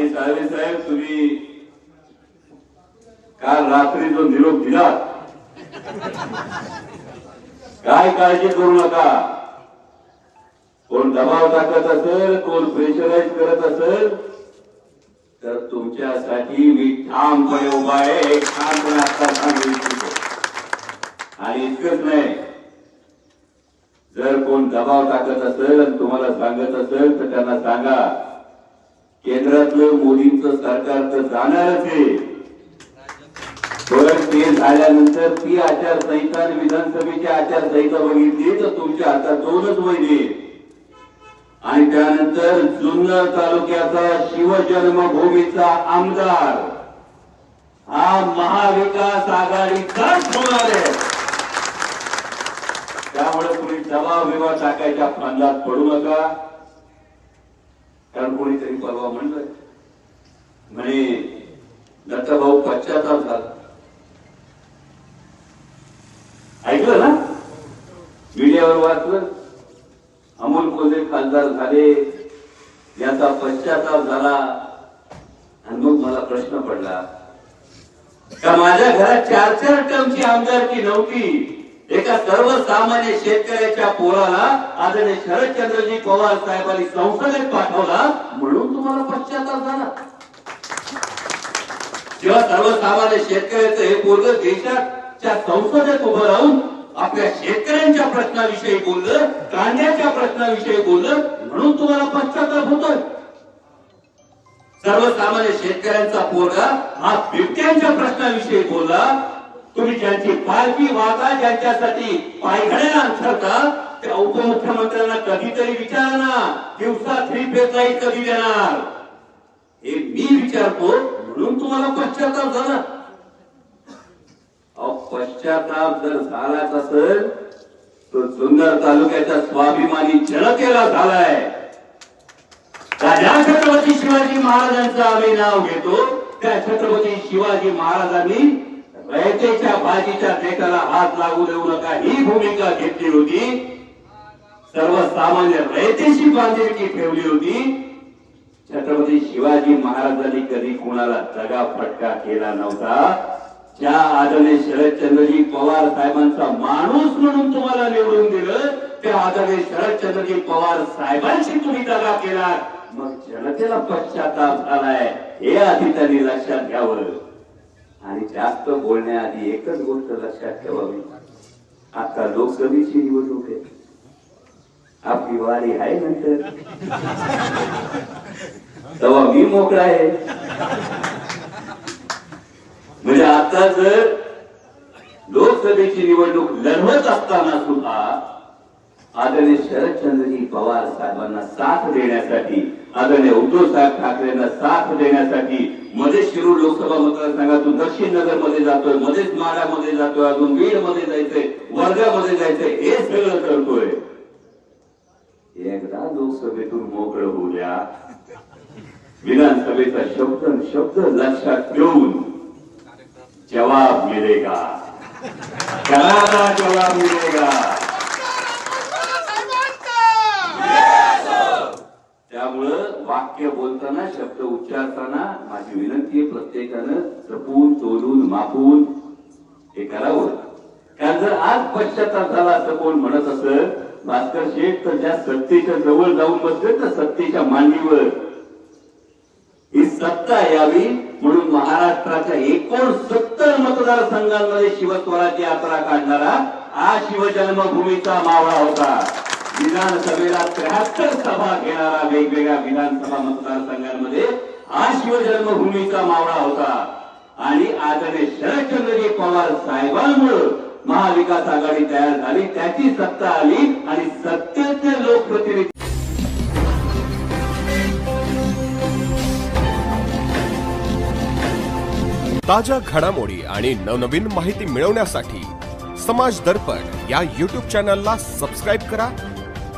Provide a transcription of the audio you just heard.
आणि साहेब साहेब तुम्ही काल रात्री जो निरोप दिला. काय काळजी करू नका. कोण दबाव टाकत असेल कोण प्रेशराईज करत असेल तर तुमच्यासाठी मी ठामपणे उभा आहे ठामपणे आता सांगू इच्छितो. आणि इतकंच नाही. जर कोण दबाव टाकत असेल आणि तुम्हाला सांगत असेल तर त्यांना सांगा. केंद्रातलं मोदींचं सरकार तर जाणारच आहे. पण ते झाल्यानंतर ती आचारसंहिता आणि विधानसभेची आचारसंहिता बघितली तर तुमच्या हातात दोनच महिने. आणि त्यानंतर जुन्नर तालुक्याचा शिवजन्मभूमीचा आमदार. हा महाविकास आघाडीचाच होणार आहे. त्यामुळे तुम्ही दबाव विवा टाकायच्या फंदात पडू नका. कारण कोणीतरी परवा म्हणलं म्हणे दत्ताभाऊ पश्चाताप झाला. ऐकलं ना? मीडियावर वाचलं. अमोल कोल्हे खासदार झाले. याचा पश्चाताप झाला. आणि मग मला प्रश्न पडला. का माझ्या घरात चार चार टर्मची आमदारकी नव्हती? एका सर्वसामान्य शेतकऱ्याच्या पोराला आदरणीय शरदचंद्रजी पवार साहेबांनी संसदेत पाठवला म्हणून तुम्हाला पश्चाताप झाला. जेव्हा सर्वसामान्य शेतकऱ्याचं हे पोरग देशाच्या संसदेत उभं राहून आपल्या शेतकऱ्यांच्या प्रश्नाविषयी बोललं कांद्याच्या प्रश्नाविषयी बोललं म्हणून तुम्हाला पश्चाताप होतोय. सर्वसामान्य शेतकऱ्यांचा पोरगा हा बिबट्यांच्या प्रश्नाविषयी बोलला तुम्ही ज्यांची काळजी वागा ज्यांच्यासाठी पायघड्या अंथरता त्या उपमुख्यमंत्र्यांना कधीतरी विचारा ना दिवसा थ्री फेज लाइट कधी देणार? हे मी विचारतो म्हणून तुम्हाला पश्चाताप झाला. पश्चाताप जर झालाच असेल तर सुंदर तालुक्याच्या स्वाभिमानी जनतेला झालाय. ज्या छत्रपती शिवाजी महाराजांचं आम्ही नाव घेतो त्या छत्रपती शिवाजी महाराजांनी रयतेच्या बाजीच्या देशाला हात लागू देऊ नका. ही भूमिका घेतली होती. सर्वसामान्य रयतेशी बांधिलकी ठेवली होती. छत्रपती शिवाजी महाराजांनी कधी कोणाला दगा फटका केला नव्हता. ज्या आदरणीय शरदचंद्रजी पवार साहेबांचा माणूस म्हणून तुम्हाला निवडून दिलं त्या आदरणीय शरदचंद्रजी पवार साहेबांशी तुम्ही दगा केला मग जनतेला पश्चाताप झालाय. हे आधी त्यांनी लक्षात घ्यावं. जास्त बोलण्याआधी एकच गोष्ट लक्षात ठेवावी. आता लोकसभेची निवडणूक आहे. आपली वारी आहे नंतर. तेव्हा मी मोकळा आहे. म्हणजे आता जर लोकसभेची निवडणूक लढवत असताना सुद्धा आदरणीय शरदचंद्रजी पवार साहेबांना साथ देण्यासाठी आदरणीय उद्धव साहेब ठाकरेंना साथ देण्यासाठी मध्ये शिरूर लोकसभा मतदारसंघातून दक्षिण नगरमध्ये जातोय मध्येच माडामध्ये जातोय अजून बीडमध्ये जायचंय वर्ध्यामध्ये जायचंय हे सगळं करतोय एकदा लोकसभेतून मोकळ होऊया. विधानसभेचा शब्द शब्द लक्षात ठेवून जवाब मिळेगा. जवाब मिळेगा त्यामुळं वाक्य बोलताना शब्द उच्चारताना माझी विनंती आहे प्रत्येकानं जपून तोलून मापून हे करावं. कारण जर आज पश्चाताप झाला असं कोण म्हणत असत भास्कर शेठ तर ज्या सत्तेच्या जवळ जाऊन बसले तर सत्तेच्या मांडीवर. ही सत्ता यावी म्हणून महाराष्ट्राच्या एकोणसत्तर मतदारसंघांमध्ये शिवस्वराज्य यात्रा काढणारा हा शिवजन्मभूमीचा मावळा होता. विधानसभेला त्र्याहत्तर सभा घेणारा वेगवेगळ्या विधानसभा मतदारसंघांमध्ये हा शिवजन्मभूमीचा मावळा होता. आणि आदरणीय शरदचंद्रजी पवार साहेबांमुळे महाविकास आघाडी तयार झाली. त्याची सत्ता आली आणि सत्तेचे लोकप्रतिनिधी ताज्या घडामोडी आणि नवनवीन माहिती मिळवण्यासाठी समाज दर्पण या यूट्यूब चॅनलला सबस्क्राईब करा